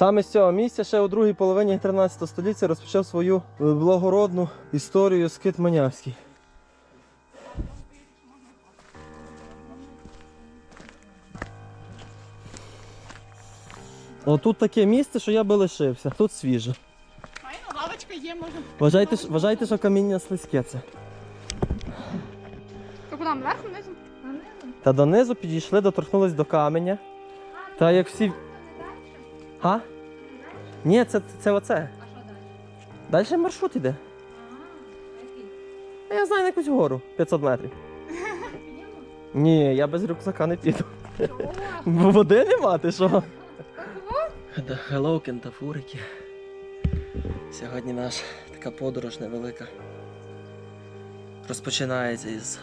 Саме з цього місця ще у другій половині 13 століття розпочав свою благородну історію скит Манявський. Отут таке місце, що я би лишився. Тут свіже. Файно, лавочка є, можна. Вважайте, ж- вважайте, що каміння слизьке це. То куди, вверх, внизу? Та донизу підійшли, доторкнулись до каменя. Та як всі. Га? Ні, це, це оце. Далі Далі маршрут іде. А Я знаю на якусь гору 500 метрів. Ні, я без рюкзака не піду. Бо Води нема, ти що? Hello, кентафурики. Сьогодні наша така подорож невелика. Розпочинається із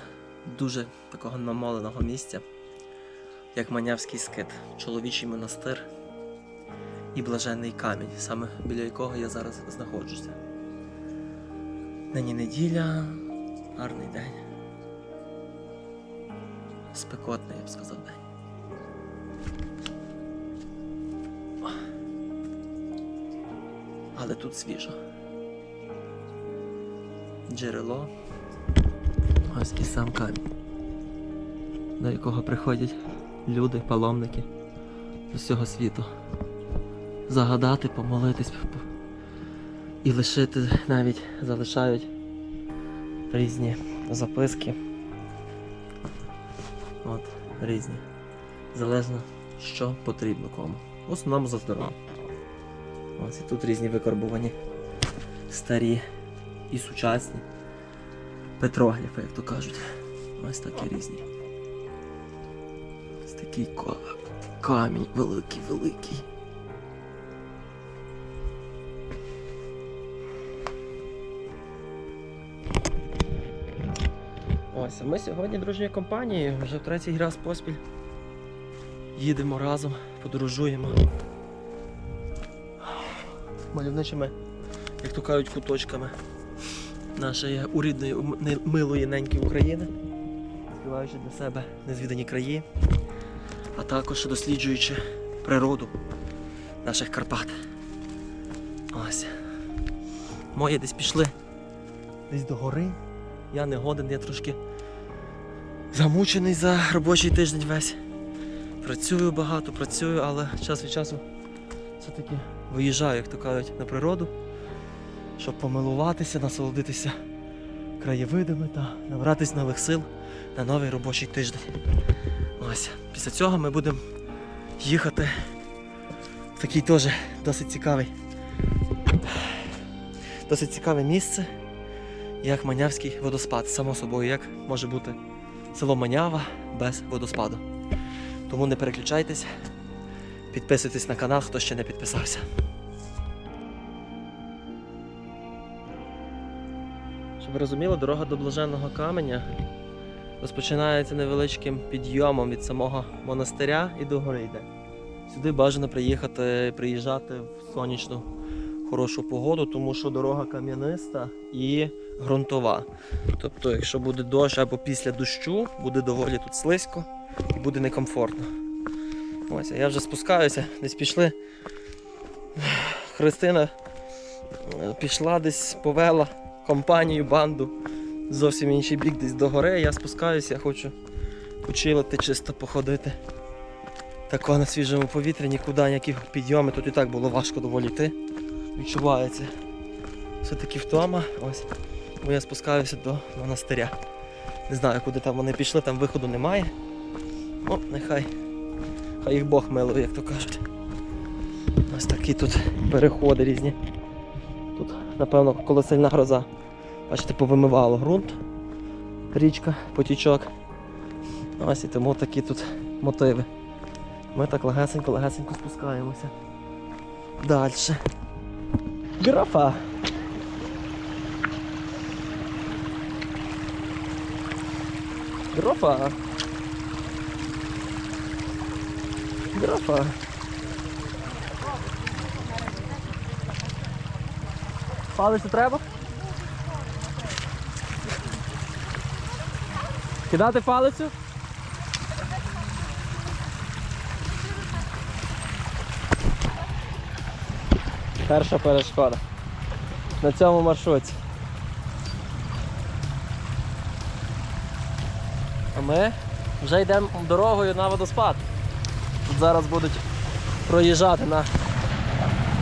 дуже такого намоленого місця, як Манявський скит, чоловічий монастир і блаженний камінь, саме біля якого я зараз знаходжуся. Нині неділя, гарний день. Спекотний, я б сказав, день. Але тут свіжо. Джерело. Ось і сам камінь, до якого приходять люди, паломники з усього світу. Загадати, помолитись і лишити навіть залишають різні записки. От, різні. Залежно, що потрібно кому. В основному за здоров'я. Ось і тут різні викарбувані старі і сучасні петрогліфи, як то кажуть. Ось такі різні. Ось такий ка- камінь великий, великий. Ми сьогодні дружньою компанією, вже в третій раз поспіль. Їдемо разом, подорожуємо. Мальовничими, як то кажуть, куточками нашої урідної, милої неньки України, відкриваючи для себе незвідані краї, а також досліджуючи природу наших Карпат. Ось. Мої десь пішли десь до гори. Я не годен, я трошки замучений за робочий тиждень весь. Працюю багато, працюю, але час від часу все-таки виїжджаю, як то кажуть, на природу щоб помилуватися, насолодитися краєвидами та набратись нових сил на новий робочий тиждень. Ось. Після цього ми будемо їхати в такий теж досить цікавий. Досить цікаве місце, як Манявський водоспад. Само собою, як може бути село Манява без водоспаду. Тому не переключайтесь, підписуйтесь на канал, хто ще не підписався. Щоб ви розуміли, дорога до блаженного каменя розпочинається невеличким підйомом від самого монастиря і до гори йде. Сюди бажано приїхати, приїжджати в сонячну хорошу погоду, тому що дорога кам'яниста і ґрунтова. Тобто, якщо буде дощ або після дощу, буде доволі тут слизько і буде некомфортно. Ось, а я вже спускаюся, десь пішли. Христина е, пішла десь, повела компанію, банду зовсім інший бік, десь до гори. Я спускаюся, я хочу почилити, чисто походити. Тако на свіжому повітрі, нікуди ніякі підйоми. Тут і так було важко доволі йти. Відчувається. Все-таки втома. Ось. Бо я спускаюся до монастиря. Не знаю, куди там вони пішли, там виходу немає. Ну, нехай. Хай їх Бог милує, як то кажуть. Ось такі тут переходи різні. Тут, напевно, коли сильна гроза. Бачите, повимивало ґрунт, річка, потічок. Ось і тому такі тут мотиви. Ми так легесенько-легесенько спускаємося. Далі. Графа. Графа. Графа. Палицю треба? Кидати палицю? Перша перешкода. На цьому маршруті. А ми вже йдемо дорогою на водоспад. Тут зараз будуть проїжджати на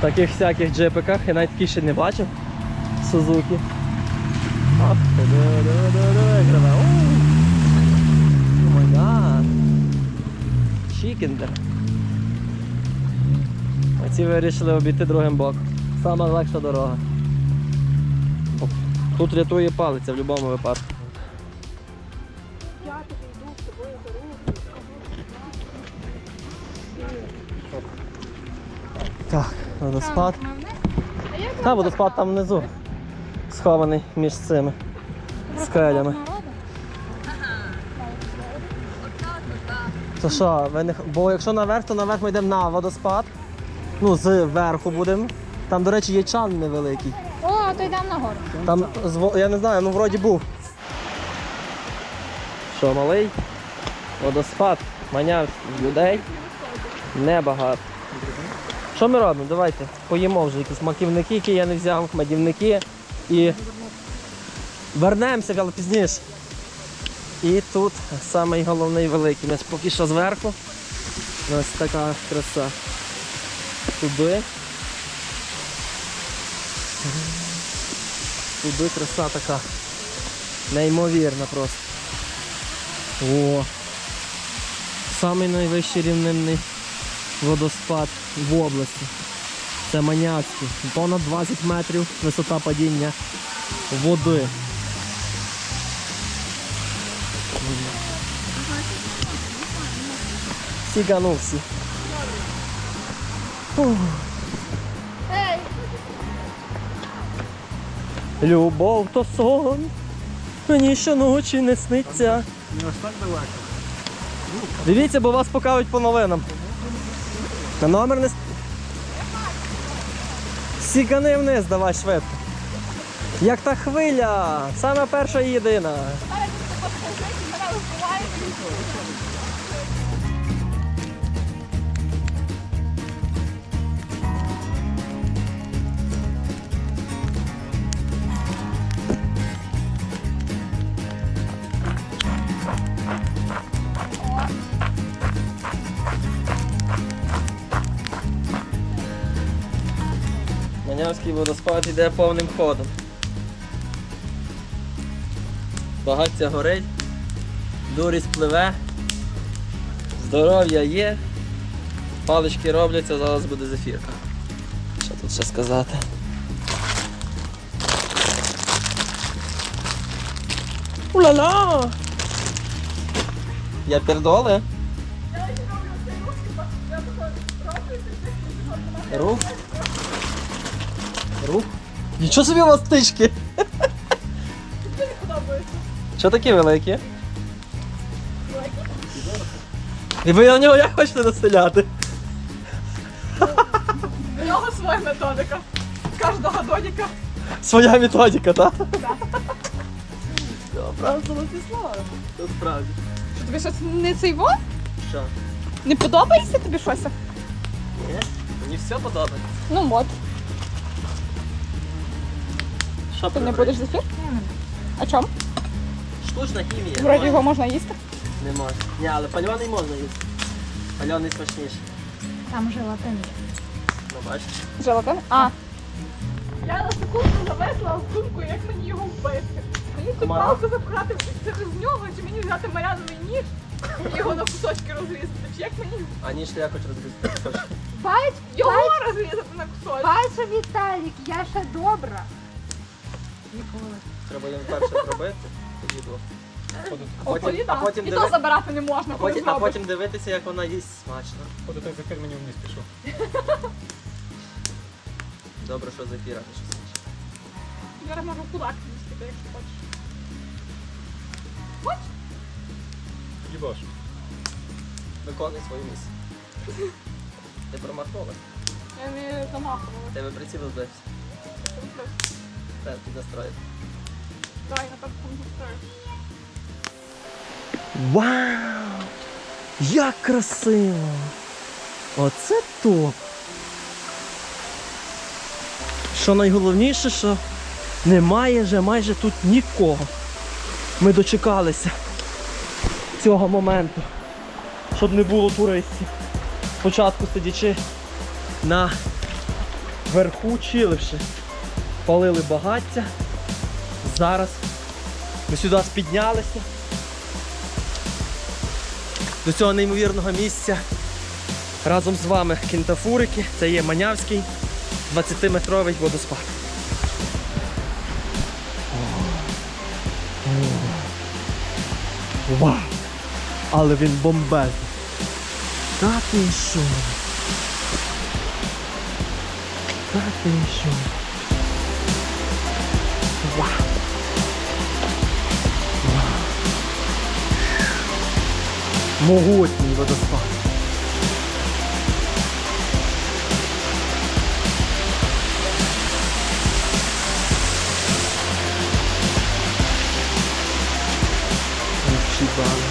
таких всяких джипиках. Я навіть таких ще не бачив. Сузуки. Ти, диви. Оці вирішили обійти другим боком. Сама легша дорога. Тут рятує палиця в будь-якому випадку. Так, водоспад. Та, водоспад там внизу. Схований між цими скелями. То що, ви не... бо якщо наверх, то наверх ми йдемо на водоспад. Ну, зверху будемо. Там, до речі, є чан невеликий. О, то йдемо нагору. Там, зво- я не знаю, ну вроді був. Що, малий? Водоспад, манявський, людей небагато. Що ми робимо? Давайте поїмо вже якісь маківники, які я не взяв, медівники і вернемося але пізніше. І тут самий головний великий. Ми поки що зверху. Ось така краса. Туди. Туди краса така. Неймовірна просто. О! Самий найвищий рівнинний водоспад в області. Це Манявський. Понад 20 метрів висота падіння води. Сіганувся. Любов то сон, мені щоночі не сниться. Не ось так далеко. Дивіться, бо вас покажуть по новинам. На номер не. Сікани вниз, давай швидко. Як та хвиля, саме перша і єдина. зараз мене водоспад йде повним ходом. Багаття горить, дурість пливе, здоров'я є, палички робляться, зараз буде зефірка. Що тут ще сказати? Ула-ла! Я пердоли? Рух? Рух? Нічого собі у вас тички! Що такі великі? І ви на нього як хочете населяти? У нього своя методика. Кожного додіка. Своя методика, так? Правда, Владислава. Це справді. Що тобі щось не цей во? Що? Не подобається тобі щось? Ні? Мені все подобається. Ну от. Що Ти не прибрати? будеш зефір? А чому? Штучна хімія. Вроді його можна їсти. Не можна. Ні, але пальоний можна їсти. Пальоний смачніший. Там желатин. Ну бачиш. Желатин? А. Я на секунду зависла в думку, як мені його вбити. Мені цю Комара? палку запхати через нього, чи мені взяти маряновий ніж і його на кусочки розрізати. Чи як мені А ніж я хочу розрізати. Бач, його розрізати на кусочки? бачу, Віталік, я ще добра. Треба їм перше зробити. Тоді було. А потім, а потім, І диви- то забирати не можна, а коли потім, а зробиш. потім дивитися, як вона їсть смачно. От той зефір мені вниз пішов. Добре, що зефіра не щось інше. Я можу кулак їсти, якщо хочеш. Їбаш. Виконуй свою місію. Ти промахнула. Я не замахувала. Тебе приціл збився. Настрої. Давай, на так концентрую. Вау! Як красиво! Оце топ! що найголовніше, що немає вже майже тут нікого. Ми дочекалися цього моменту, щоб не було туристів. Спочатку сидячи на верху чиливши, палили багаття. Зараз ми сюди піднялися до цього неймовірного місця. Разом з вами кінтафурики. Це є Манявський 20-метровий водоспад. Вау! Але він бомбезний. Та ти що? Та ти що? Могутній водоспад. Ох, Чібали.